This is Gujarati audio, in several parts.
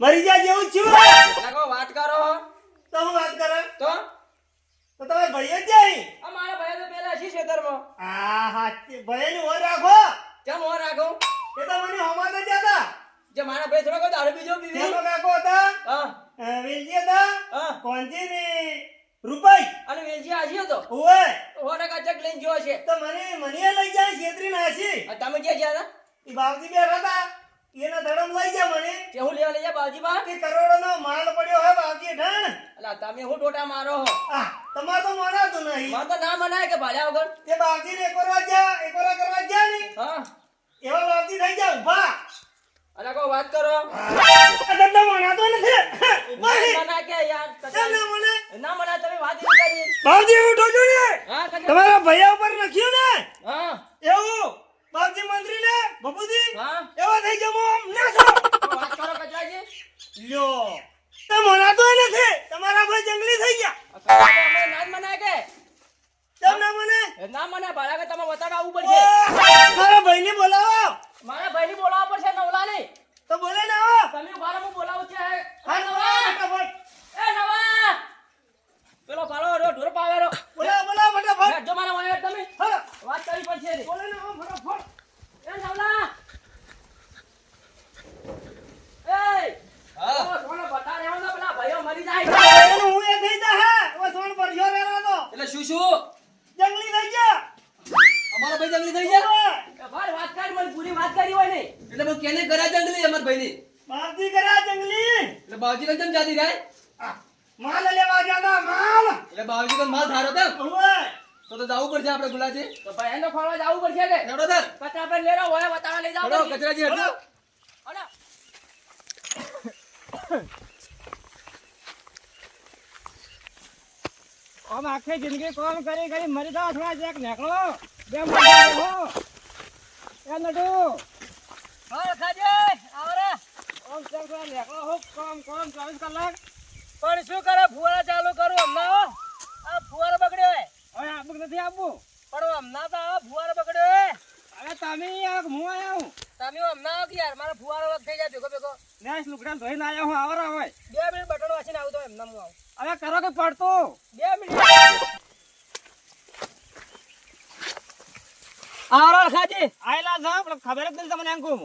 મરી જા જેવું છું. લગો વાત કરો. તો હું વાત કરે? તો? તો તમે ભઈએ જ જાય મારા ભાઈ તો પેલા છે ખેતરમાં? આ હા ભાઈ ને ઓર રાખો. કેમ ઓર રાખો? એ તો મને હોમા ન જાતા જે મારા ભાઈ થોડો દારૂ પીજો પીવી કેમ કાકો હતા હા. વેલજી હતા. હા. કોણજી ને રૂપાઈ? અને વેલજી આજી હતો? ઓએ ઓડા કાચક લઈને જો છે તો મને મને લઈ જાય છેતરી નાસી તમે ક્યાં ગયા હતા? એ બાપજી બે હતા. એના ધડમ લઈ જા મને. કે હું લેવા લઈ જા બાજી બા કે કરોડોનો માલ પડ્યો હે બાજી ઢણ. અલા તમે હું ટોટા મારો હો? આ તમાર તો મનાતું નહીં. મને તો ના મનાય કે ભાલ્યા વગર. કે બાજી ને એકોરા જા એકોરા કરવા જા ને હા. એવા બાજી થઈ જા ઊભા અલા કો વાત કરો. અદર તો મના મનાતો નથી. ઊભા ના કે યાર. કેમ ના મને ના મના તમે વાત કરી બાજી ઉઠો જો ને. હા તમારા ભૈયા ઉપર રખ્યો ને? હા. એવું? બાપજી મંત્રી ને બબુજી એવા થઈ જમો આમ ના છો વાત કરો કજાજી લ્યો. તે મનાતો નથી. તમારા ભાઈ જંગલી થઈ ગયા. અમે ના મનાય કે? કેમ ના મને ના મને ભાડા કે તમે બતાડો આવવું પડશે. મારા ભાઈને બોલાવો મારા ભાઈને બોલાવવા પડશે નવલાને તો બોલે ને આવો તમે ઊભા હું બોલાવું છે હા નવા ફટાફટ એ નવા પેલો પાલો રો ઢોર પાવેરો બોલાવો બોલાવો ફટાફટ જો મારા વાયો તમે હા વાત કરવી પડશે રે. બોલે ને આવો ફટાફટ એ નવલા એ હા સોનો બતા રહેવા દો પેલા ભાઈઓ મરી જાય એનું હું એ થઈ જા હે ઓ સોન પર જો રેલો તો એટલે શું શું જંગલી થઈ ગયા અમારા ભાઈ જંગલી થઈ ગયા ઓય, એ ભાઈ વાત કરી મને પૂરી વાત કરી હોય ને એટલે હું કેને કર્યા જંગલી અમારા ભાઈની બાપજી કર્યા જંગલી એટલે બાવજી કઈ કેમ જાતી રહે આ, માલ લેવા જાતા માલ એટલે બાવજી કઈ માલ ધારો તો. ઓય તો તો જવું પડશે આપણે ગુલાજી તો ભાઈ એનો ફરવા જવું પડશે કે? નડો તાર કચરા પર લેરો હોય બતાવા લઈ જાવ કચરાજી હટો અલા આમ આખી જિંદગી કામ કરી કરી મરી જાવ થોડા જેક નેકળો. બે મજા રહો એ નડુ હા ખાજે આવરે. આમ ચાલ થોડા નેકળો હો કોમ કોમ 24 કલાક. પણ શું કરે ફુવારા ચાલુ કરું હમણાં આ ફુવારો બગડ્યો હે. હવે આપું નથી આપવું. પણ હમણાં તો આ ફુવારો બગડ્યો હે. અરે તમે આ હું આયા હું? તમે હમણાં આવો યાર મારો ફુવારો વખ થઈ જાય ભેગો ભેગો નેસ લુગડા ધોઈને આયા હું આવરા હોય. બે મિનિટ બટન વાંચીને આવું તો એમના હું આવું. હવે કરો કે પડતો? બે મિનિટ. આવરો ખાજી. આયલા જા પણ ખબર જ નથી તમને એમ કહું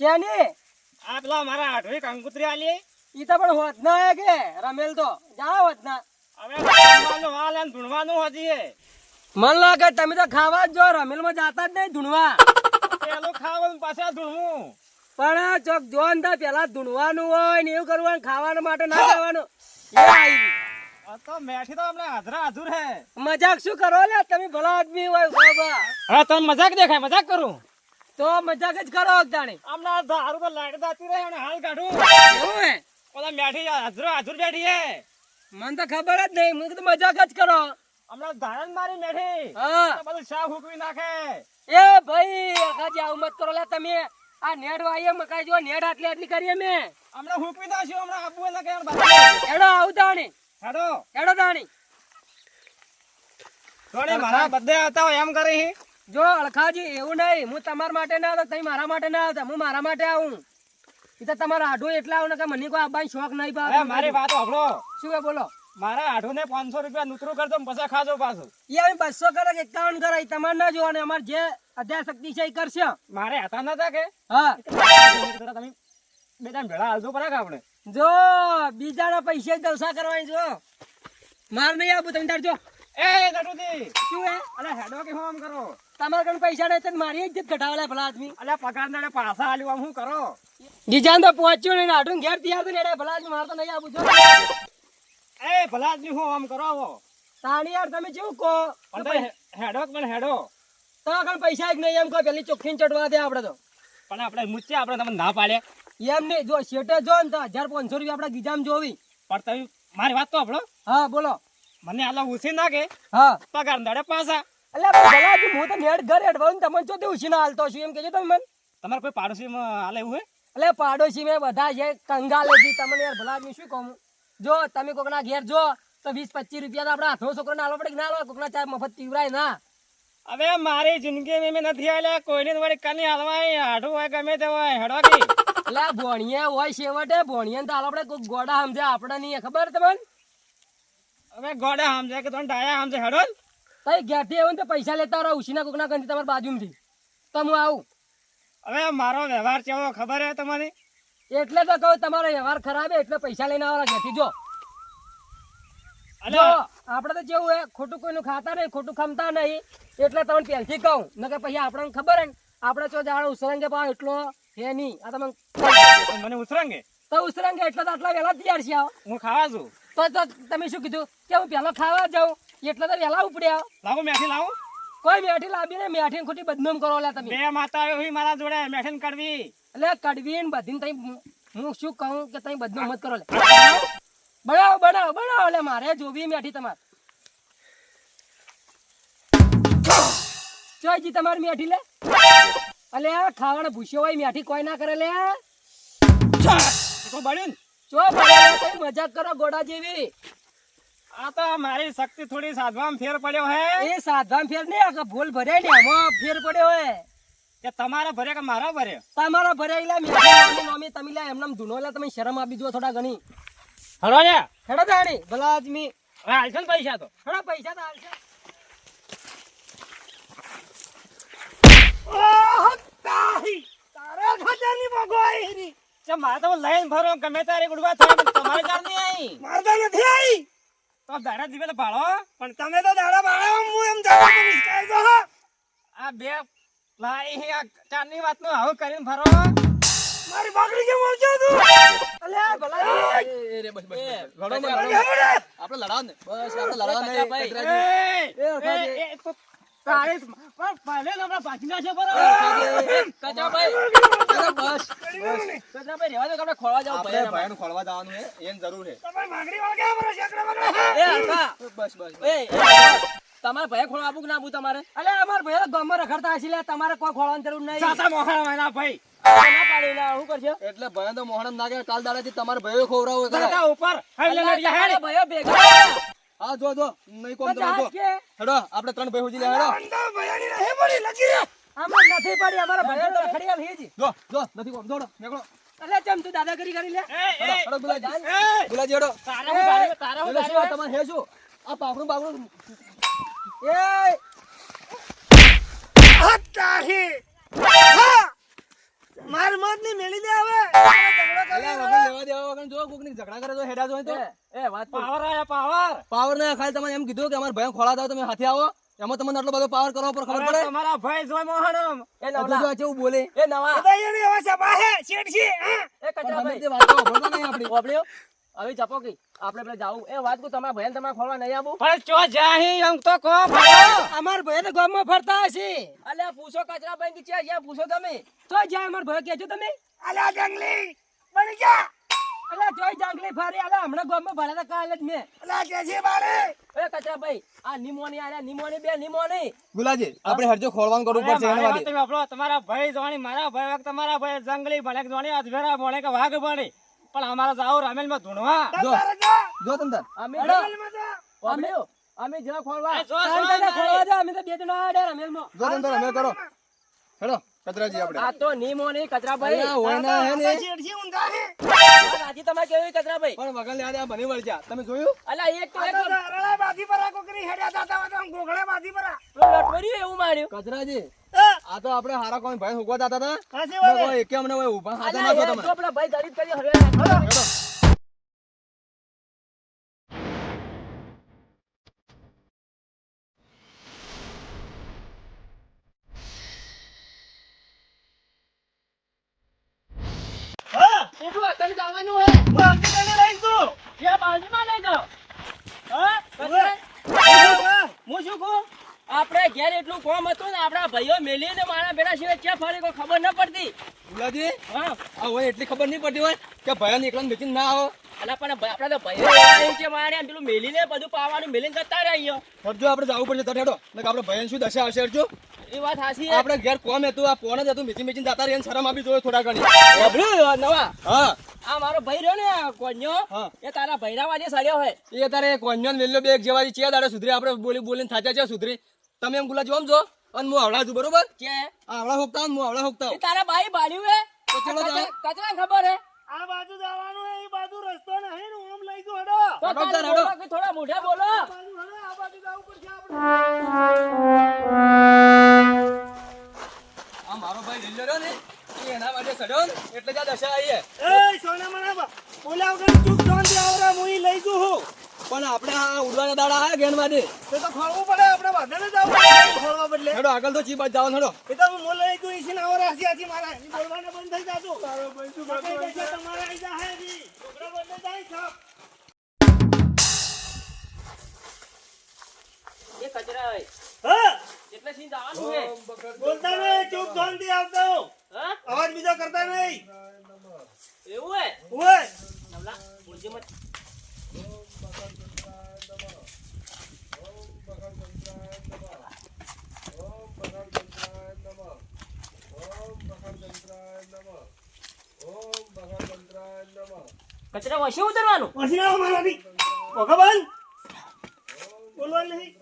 શેની? આ પેલા મારા આઠવી કંકુતરી આલી. ઈ તો પણ હોત ના કે રમેલ તો. જા હોત ના મન લાગે તમે તો ખાવા જ જો રમેલમાં જાતા જ નહીં ધૂણવા. પેલું ખાવાનું પાછા ધૂણવું. પણ ચોક જોન તો પેલા ધૂણવાનું હોય ને એવું કરવાનું ખાવાનું માટે ના જવાનું. તો મેઠી તો હમણાં હાજરા હાજર હે. મજાક શું કરો લે? તમે ભલા આદમી હોય બાબા હા તમે મજાક દેખાય મજાક કરું. તો મજાક જ કરો જાણે હમણાં દારૂ તો લાઈટ દાતી રહે અને હાલ કાઢું. હે? ઓલા મેઠી હાજર હાજર બેઠી હે. મને તો ખબર જ નહીં. મને કીધું મજાક જ કરો. હમણાં ધારણ મારી મેઠી હા. બધું શાક હુકવી નાખે. એ ભાઈ અખાજી આવું મત કરો લા તમે. આ નેડ વાઈએ મકાઈ જો નેડ આટલી આટલી કરીએ મે હમણાં હુકવી નાખ્યું હમણાં આબુ એટલે કે એડો આવું દાણી હેડો. એડો દાણી થોડી મારા બધે આવતા હોય એમ કરી જો અળખાજી એવું નહીં. હું તમારા માટે ના આવતા તમે મારા માટે ના આવતા. હું મારા માટે આવું. એ તો તમારા આઢું એટલા આવું ને કે મને કોઈ આવવાનો શોખ નહીં પાડો. મારી વાત સાંભળો. શું બોલો? મારા આઢો ને પાંચસો રૂપિયા નુતરું કરજો પછી ખાજો પાછો. એ અમે બસો કરે એકાવન કરે તમારે ના જોવાનું. અમારે જે અધ્યા શક્તિ છે એ કરશે. મારે હતા નતા કે? હા. તમે બે ટાઈમ ભેળા હાલજો પડે કે આપણે. જો બીજાના પૈસે જલસા કરવાની જો. માર નહીં આવું તમે તાર એ નટુજી. શું હે અલે હેડો કે હું આમ કરો? તમારા કણ પૈસા નહીં તો મારી ઇજ્જત ઘટાવલા ભલા આદમી. અલે પગાર ના પાછા આલ્યું આમ શું કરો? બીજાને તો પહોંચ્યું નહીં આટું ઘેર તૈયાર થઈને એડે ભલા મારતો નહીં આવું છું. એ ભલા આદમી હું આમ કરો આવો. તાણી યાર તમે જેવું કહો પણ હેડો પણ હેડો? તો આગળ પૈસા એક નહીં એમ કહો પેલી ચોખ્ખી ચડવા દે આપણે તો. પણ આપણે મૂચ્યા આપણે તમને ના પાડે. એમ નહીં જો શેટે જો ને તો હજાર પાંચસો રૂપિયા આપણે ગીજામ જોવી. પણ તમે મારી વાત તો આપણો હા બોલો. મને આલા ઉછી નાખે. હા. પગાર દાડે પાછા. એટલે ભલાજી હું તો નેડ ઘર અડવાનું તમને જો તે ઉછીના હાલતો છું? એમ કહેજો તમે મને. તમારે કોઈ પાડોશી આલે એવું હે એટલે પાડોશી મેં બધા છે કંગાલે છે. તમને યાર ભલા આદમી શું કહું જો તમે કોકના ઘેર જો તો વીસ પચીસ રૂપિયા તો આપણા આઠો છોકરાને આલો પડે કે ના આલો કોકના ચાર મફત પીવરાય ના. હવે મારી જિંદગી મેં નથી આલ્યા કોઈને વળી કાની હાલવાય? હાડું હોય ગમે તે હોય હેડો કે. એટલે ભોણિયા હોય છેવટે. ભોણિયાને તો હાલ આપણે કોઈ ગોડા સમજે આપણે નહીં ખબર તમને? હવે ગોડા સમજે કે તમને ડાયા સમજે હેડો. તઈ ઘેરથી એવું તો પૈસા લેતા રહો. ઉશીના કોકના કંથી તમારી બાજુમાંથી. તો હું આવું. હવે મારો વ્યવહાર કેવો ખબર હે તમને એટલે તો કહું તમારો વ્યવહાર ખરાબ હે એટલે પૈસા લઈને આવવાના નથી જો. આપણે તો જેવું હે ખોટું કોઈનું ખાતા નહીં ખોટું ખમતા નહીં. એટલે તમને પહેલથી કહું નકર પછી આપણને ખબર હે ને, આપણે તો જાણે ઉસરંગે ભાવ એટલો હે નહીં. આ તમે મને ઉસરંગે? તો ઉસરંગે એટલે તો આટલા વહેલા તૈયાર છે આવો. હું ખાવા છું. તો તો તમે શું કીધું? કે હું પહેલા ખાવા જાઉં? એટલે તો વહેલા ઉપડ્યા. લાવું મેથી લાવું. કોઈ મેઠી લાવી ને મેઠીન ખોટી બદનામ કરો લે તમે. બે માતા હોય મારા જોડે મેઠીન કડવી. એટલે કડવી ને બધીન તઈ હું શું કહું કે તઈ બદનામ મત કરો લે. બનાવો બનાવો બનાવો લે મારે જોવી મેઠી તમારે. ચોયજી તમાર મેઠી લે. અલે ખાવાનો ભૂસ્યો હોય મેઠી કોઈ ના કરે લે. તો બળ્યું ચો પડે મજાક કરો ગોડા જેવી. આ તો મારી શક્તિ થોડી સાધવામાં ફેર પડ્યો હે. એ સાધવામાં ફેર નહીં આ ભૂલ ભરે ને આમાં ફેર પડ્યો હે. કે તમારા ભરે કે મારા ભરે તમારા ભરે એટલે નોમી નોમી તમે લે એમને ધૂનો લે તમે શરમ આપી દો થોડા ઘણી. હળો ને હેડો દાણી ભલા આદમી. હવે હાલશો ને પૈસા તો? હેડો પૈસા તો હાલશે. તારા ખાતાની ભગવાઈ ચમ મારે તો લઈને ભરો ગમે તારે ગુડવા થાય તમારે કાર નહીં આવી મારે તો નથી આવી તો દાડા દીવે તો ભાળો પણ તમે તો દાડા ભાળો હું એમ જાવ કે નિષ્કાય તો આ બે લાઈ આ વાત વાતનું આવું કરીને ભરો મારી બાકડી કેમ મળજો તું અલે ભલા એ રે બસ બસ લડો ને આપણે લડાવ ને બસ આપણે લડાવ ને એ, એ, તો તમારી તમારે ભાઈ ખોળવા આપું કે ના આપું તમારે અલે અમાર ભાઈ ગામમાં રખડતા હશે તમારે કોઈ ખોળવાની જરૂર નહીં સાતા મોહાણા વાળા ભાઈ એટલે ભય તો મોહન ના કે કાલ દાડાથી તમારે ભાઈઓ ખવડાવો કરાય. સાતા ઉપર. તમારા ભાઈઓ ભેગા હા જો જો નહીં કોમ તમે જો. હેડો આપણે ત્રણ ભાઈ હોજી લે હેડો. અંદા ભયાની રહે પડી લગી રે. આમાં નથી પડી અમારા ભાઈ તો ખડી લઈ હેજી. જો જો નથી કોમ જોડો નીકળો. અલે ચમ તું દાદાગીરી કરી લે? એ, એ, હેડો ગુલાજી. ગુલાજી હેડો. તારા હું તારા તારે- હે શું? આ પાકડું પાકડું એ. આ. હા. માર મતની મેલી દે હવે. લેવા દેવા વગર જો કોકની ઝઘડા કરે તો હેડા જો તો. એ વાત પાવર આયા પાવર પાવર ને ખાલી તમે એમ કીધું કે અમારા ભાઈ ખોળા દાવ તમે હાથે આવો. એમાં તમને આટલો બધો પાવર કરવા પર ખબર પડે? તમારા ભાઈ જોય મોહનમ. એ નવલા જોજો કેવું બોલે. એ નવા. એ એની હવે સભા હે શેઠ છે હા? એ પણ તમે કચરાભાઈ તે વાતો સાંભળતા નહીં આપણી. ઓપડ્યો હવે જપો કે આપણે પેલા જાવું. એ વાત કો તમારા ભાઈ તમારે ખોલવા નહીં આવું. પણ ચો જાહી એમ તો કો અમાર ભાઈ ગામમાં ફરતા હશે. અલે પૂછો કચરાભાઈ કે છે? અહીંયા પૂછો તમે. તો જાય અમાર ભાઈ કેજો તમે. અલા જંગલી બની જા અલે જોઈ જાંગલી ફરી. અલે હમણાં ગામમાં ભર્યા હતા કાલે જ મેં. અલા કે છે બાળે? કચરા ભાઈ આ નિમોની આલ્યા નિમોની બે નિમોની. ગુલાજી આપણે હરજો ખોળવાનું કરવું પડશે એના માટે. તમે આપણો તમારા ભાઈ જોણી મારા ભાઈ વાગ તમારા ભાઈ જંગલી ભણે જોણી ભલે કે વાઘ ભલે પણ અમારા જાઓ રામેલમાં ધૂણવા જો. તંદર અમે તો અમે અમે ખોલવા જો, જો, ત્રણ ખોલવા જા અમે તો બે જણા આડે રમેલમાં. જો તંદર અમે કરો. હેડો. કચરાજી આપણે. આ તો નિમોની કચરાભાઈ અલ્યા હોય ના હે ને? રાજી તમારે કેવી કચરાભાઈ પણ વગલ લે આ બની વળજા તમે જોયું? અલા એક તો એક લટવર્યું એવું માર્યું. કચરાજી આ તો આપણે હારા કોઈ ભાઈ હુકવા જતા હતા? સાચી ને વાત હે. કોઈ એકે અમને કોઈ ઊભા હાથે નાખો તમે તો પેલા ભાઈ ગરીબ કરી હવે હેડો? હું શું કહું? આપણે ઘેર એટલું કોમ હતું ને આપણા ભાઈઓ મેલીને મારા બેટા સિવાય ક્યાં ફરી કોઈ ખબર ન પડતી. ગુલાજી હા. હોય એટલી ખબર નહીં પડતી હોય કે ભાઈઓ ને એકલા બેચીને ના આવો. અલા પણ આપણા તો ભાઈઓ છે મારે આમ પેલું મેલીને બધું પાવાનું મેલીને કરતા રહ્યા હરજો આપણે જવું પડશે તર હેડો ને આપણે ભાઈઓ શું દશા આવશે હરજો એ વાત હાસી હે આપણે ઘેર કોમ હતું આ પોણ જ હતું મીચી મીચીને જતા રહીને શરમ આપી જોયો થોડા ઘણી. નવા. હા. આ મારો ભાઈ રહ્યો ને કોન્યો એ તારા ભૈરા વાજે સડ્યો હોય. એ તારે કોન્યોન વેલ્યો બે એક જેવા છે દાડે સુધરી આપણે બોલી બોલીને થાચા છે સુધરી. તમે એમ ગુલાજી આમ જો. અને હું આવડા છું બરોબર? કે? આવડા હોકતા હું આવડા હોકતા એ તારા ભાઈ બાળ્યું હે? તો ચલો જાઓ. કચરાને ખબર હે? આ બાજુ જવાનું એ બાજુ રસ્તો નહીં ને ઓમ લઈ ગયો હડો. તો હેડો, તારે હેડો. થોડા મોઢા બોલો? આ બાજુ હેડો આ બાજુ જવું પડશે આપણે. આ મારો ભાઈ લીલો રહ્યો ને એના માટે ચડ્યો એટલે જ દશા આવી હે. એ સોના મને બોલાવ કે ચૂપ દે આવરા હું લઈ ગયો હું. પણ આપણે આ ઉડવાના દાડા આ ગેન તો તો ખોળવું પડે આપણે બધાને જવું ખોળવા બદલે. હેડો આગળ તો ચી બાજુ જવાનું હેડો. એ તો હું મોલ લઈ ગયો ઈસી ના આવરા હસી હસી મારા. બોલવાને બંધ થઈ જાતું તારો ભાઈ શું બાકી તમારે આઈ જા હે જી છોકરા બદલે જાય સાહેબ એ કચરા હે. હા એટલે સીન દાવાનું હે બોલતા નહીં ચૂપ શાંતિ આવતો. હા? અવાજ બીજો કરતા નહીં. એવું હે ઓય નવલા બોલજે મત કચરા વસે ઉતરવાનું? પછી આવો મારાથી. ઓકે બોલવાનું નહીં.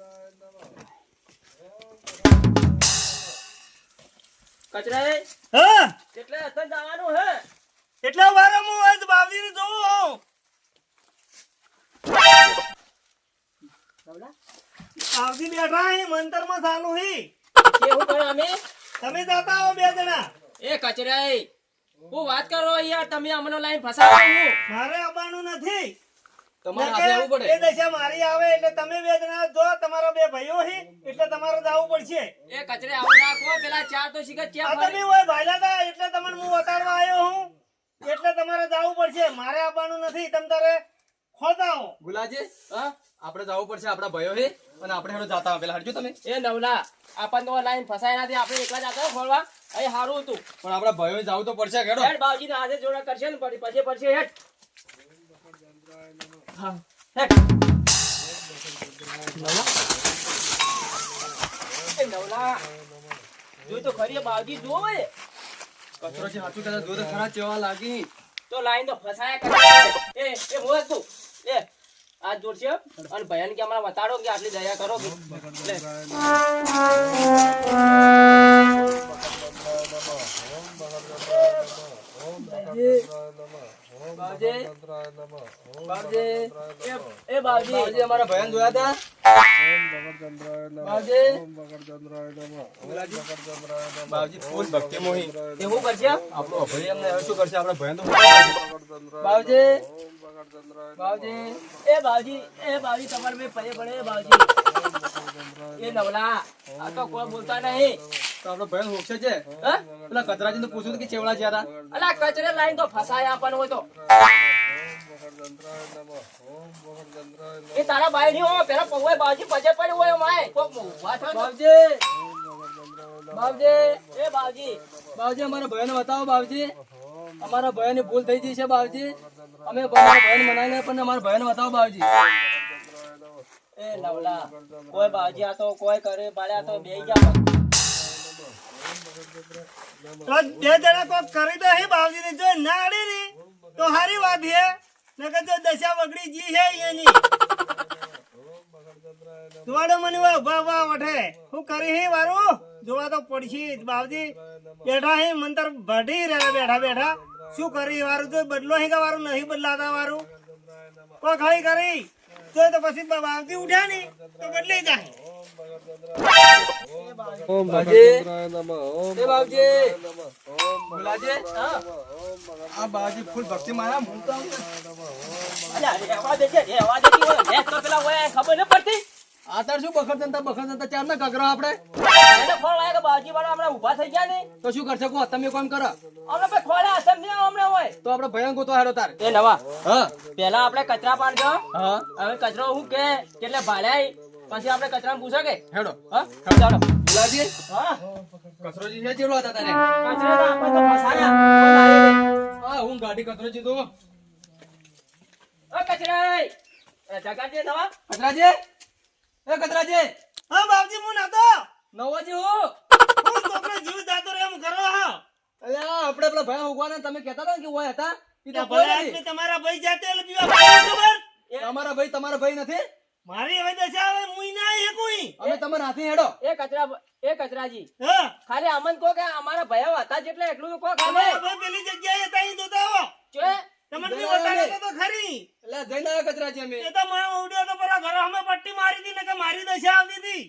કચરા હે હા? એટલે અત્યારે જવાનું હે? એટલે વાર હું આજ બાવજીને જોઉં હું નવલા બેઠા હે મંતરમાં ચાલુ હે. કેવું કરો અમે? તમે જાતા આવો બે જણા. એ કચરા હું વાત કરો યાર તમે અમને લાઈન ફસાવો હું. મારે આવવાનું નથી. તમારે હાથે આવવું એ દશા મારી આવે એટલે તમે બે જણા જો તમારા બે ભાઈઓ હી એટલે તમારે જવું પડશે. એ કચરે આવું પેલા ચાર તો શીખર આ તમે હોય ભાઈલા તા એટલે તમને હું વતાડવા આવ્યો હું. એટલે તમારે જવું પડશે. મારે આવવાનું નથી. તમ તારે હો ગુલાજી હા આપણે જવું પડશે આપણા ભાઈઓ હે અને આપણે હેડો જાતા પેલા હરજો તમે. એ નવલા આપણ તો લાઈન ફસાય નથી આપણે એકલા જતા ખોલવા અહીં સારું હતું. પણ આપણા ભાઈઓ જવું તો પડશે કેડો હેડ બાવજી ને આજે જોડા કરશે ને પછી પછી પડશે હેડ. હા હેડ. નવલા. એ નવલા જોઈ તો ખરી બાવજી જોવે. કચરો છે સાચું જો દૂધ ખરા ચેવા લાગી. તો લાઈન તો ફસાયા કરે. એ એ મોજ તું એ આ જોડશે અને ભયાન કે અમારા વતાડો કે આટલી દયા કરો કે. લે. એ બાવજી બાવજી અમારા ભાઈઓને જોયા હતા બાવજી ફૂલ ભક્તિ મોહી એવું કરશે? આપણો ભાઈ એમને હવે શું કરશે? આપણા ભાઈઓને તો બાવજી બાવજી એ બાવજી એ બાવજી તમારે મેં પડે પડે એ બાવજી એ નવલા. આ તો કોઈ બોલતા નહીં. તો આપણો ભાઈ હોશે છે? હા? પેલા કચરાજીને પૂછ્યું કે ચેવડા અલા કચરે લાઈન તો ફસાય હોય તો. એ તારા બાઈ ની હોય પેલા પૌએ બાવજી પજે પડ્યું હોય માય. કોક ઊભા થયો તો. બાવજી બાવજી એ બાવજી બાવજી અમારા ભાઈને બતાવો બાવજી અમારા ભાઈની ભૂલ થઈ ગઈ છે બાવજી અમે ભાઈને મનાવીને પણ અમારા ભાઈને બતાવો બાવજી એ નવલા કોઈ બાજી આ તો કોઈ કરે પાડ્યા તો બે જા તો બે જણા કોક કરી દો હે બાવજીને, જો ના અડી ની, તો હારી વાત હે. નકર જો દશા બગડી જી હે એની. દોડો મને વા ઊભા ઊભા વઠે હું કરી હે વારું? જોવા તો પડશે બાવજી. બેઠા હે મંતર ભડી રહ્યા બેઠા બેઠા. શું કરી વારું? તો બદલો હે કે વારું? નહીં બદલાતા વારું? કોક હઈ કરી. તો તો પછી બાવજી ઉઠ્યા ની તો બદલી જાય. બાવજી એ બાવજી ગુલાજી આ બાવજી ફૂલ ભક્તિ મારા મૂકતા અલ્યા પેલા હોય ખબર ન પડતી? આ શું? બખર જનતા બખર જનતા. ચાર ના કકરો આપણે? એટલે ફળ વાયા કે બાવજી વાળા આપણે ઊભા થઈ ગયા ને તો શું કરશે? કો તમે કોમ કરો. અમને ભાઈ ખોડા અસર ને આવે હોય. તો આપણે ભયંગ ગોતો હારો તાર. એ નવા. હા. પહેલા આપણે કચરા પાડજો. હ. હવે કચરો હું કે કેટલે ભાડ્યા? પછી આપણે કચરા પૂછો કે? હેડો. હ? ચાલો. બોલાજી હા. કચરોજી છે ચેડો હતા તારે કચરા આપણે તો ફસાયા. હા. હું ગાડી કચરોજી તો. ઓ કચરા એ જગાડજે નવા. કચરાજી? એ કચરાજી હા બાપજી હું નતો. નવાજી હું. હું છોકરો જીવ જાતો રે એમ કરો અલ્યા આપણે પેલા ભાઈ ઉગવાના તમે કહેતા હતા કે ઓય હતા? ઈ તો તો કોઈ ભલે નથી. આદમી તમારા ભાઈ જાતે એટલે પીવા ખબર? તમારા ભાઈ તમારા ભાઈ નથી? મારી હવે દશા આવે મુઈ ના આવી કોઈ અમે તમારા હાથી હેડો. એ કચરા એ કચરાજી. હા. ખાલી અમન કહો કે અમારા ભાઈઓ હતા જેટલા એટલું ખાલી પેલી જગ્યાએ ત્યાં જોતા હો. ચોય તમને જરા બી બતાડો ને. તો ખરી. એટલે જઈને આવ્યા કચરાજી અમે. એ તો માં ઉડ્યો તો પેલા ઘરે અમે પટ્ટી મારી હતી ને કે મારી દશા આવતી હતી.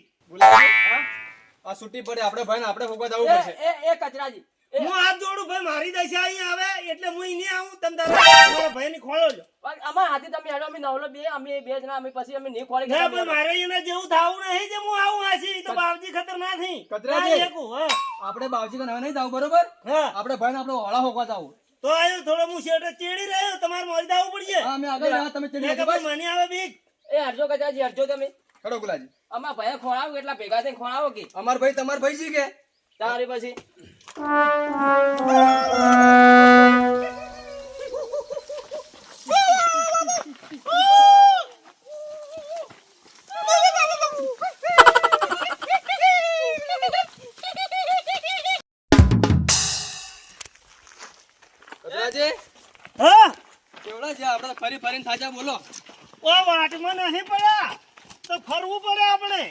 આ છૂટી પડે આપણે ભાઈ આપણે ફોગવા જવું પડશે. એ એ કચરાજી હું હાથ જોડું ભાઈ મારી દશા અહીં આવે એટલે હું અહીં આવું તમે તારા ભાઈ ની ખોળો છો અમારા હાથી તમે હેડો અમે નવલો બે અમે બે જણા અમે પછી અમે નહીં ના ભાઈ મારે એને જેવું થાવું નહીં જે હું આવું આછી તો બાવજી ખતરનાક નહીં. ના હા. આપણે બાવજી કને હવે નહીં જવું બરોબર? હા. આપણે ભાઈ આપણે ઓળા હોગવા જવું. તો આયો થોડો હું શેઠ ચેડી રહ્યો તમારે મોજ દાવું પડશે. હા અમે આગળ રહ્યા, તમે ચેડી મેં કીધું મને આવે બીક. એ હરજો કચરાજી હરજો તમે. ખડો ગુલાજી. અમાર ભાઈ ખોળાવો એટલા ભેગા થઈને ખોળાવો કે? અમાર ભાઈ તમાર ભાઈ છે કે? તારી પછી. ફરી ફરીને થાજા બોલો. ઓ વાટમાં નહીં પડ્યા. તો ફરવું પડે આપણે.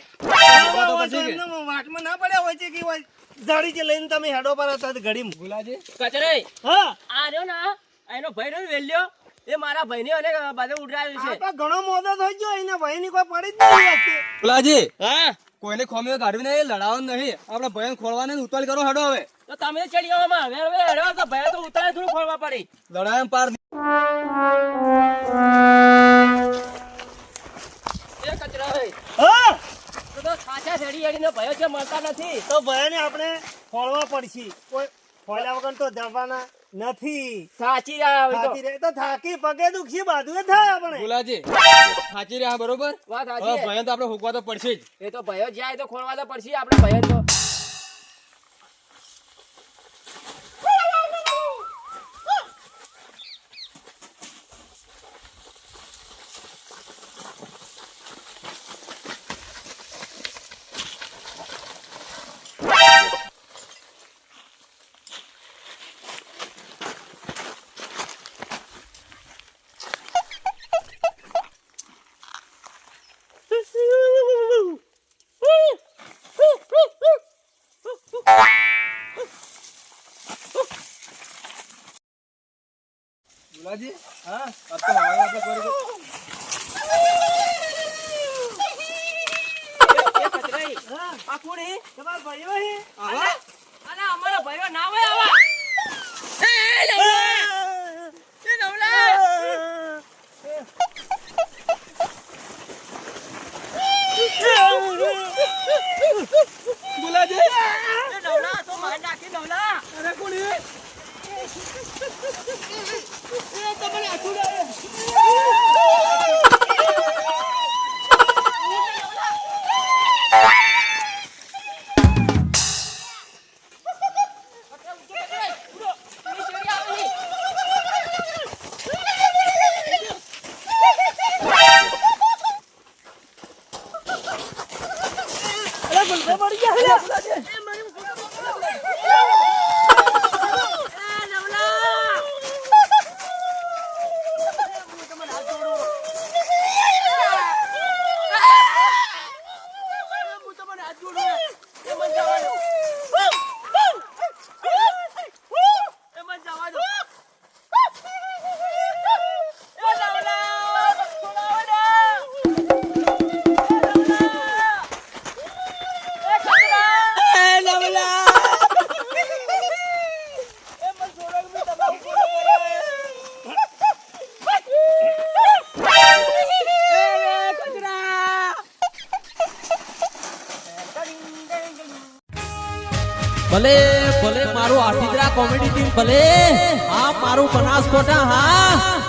વાટમાં ના પડ્યા હોય છે કે હોય. જાડી જે લઈને તમે હેડો પર હતા ઘડી ગુલાજી કચરે હા. આ રહ્યો ના એનો ભાઈ રહ્યો વેલ્યો. એ મારા ભાઈને અને બાજુ ઉડરાયો છે. ઘણો મોદો થઈ ગયો એના ભાઈ ની કોઈ પડી જ નહીં ગુલાજી હા. કોઈને ખોમીઓ કાઢવી નહીં લડાવો નહીં. આપણે ભયન ખોલવાને ને ઉતાળ કરો હેડો હવે. તો તમે ચડી આવો હવે હવે હેડો તો ભય તો ઉતારે થોડું ખોલવા પડી. લડાયમ પાર તો સાચા નથી તો આપણે ખોળવા પડશે. કોઈ ખોલ્યા વગર તો જવાના નથી. સાચી તો. થાકી રહે તો થાકી પગે દુખી બાજુ થાય આપણે ગુલાજી સાચી રહ્યા બરોબર? વાત સાચી ભય તો આપણે હોકવા તો પડશે જ. એ તો ભયો જાય તો ખોલવા તો પડશે આપણે ભયો તો. ગુલાજી હા આ તો હવે આપણે કરી એ કચરાઈ. હા. તમારા ભાઈઓ હે. કોમેડી ટીમ ભલે. આ મારું બનાસકોટા હા.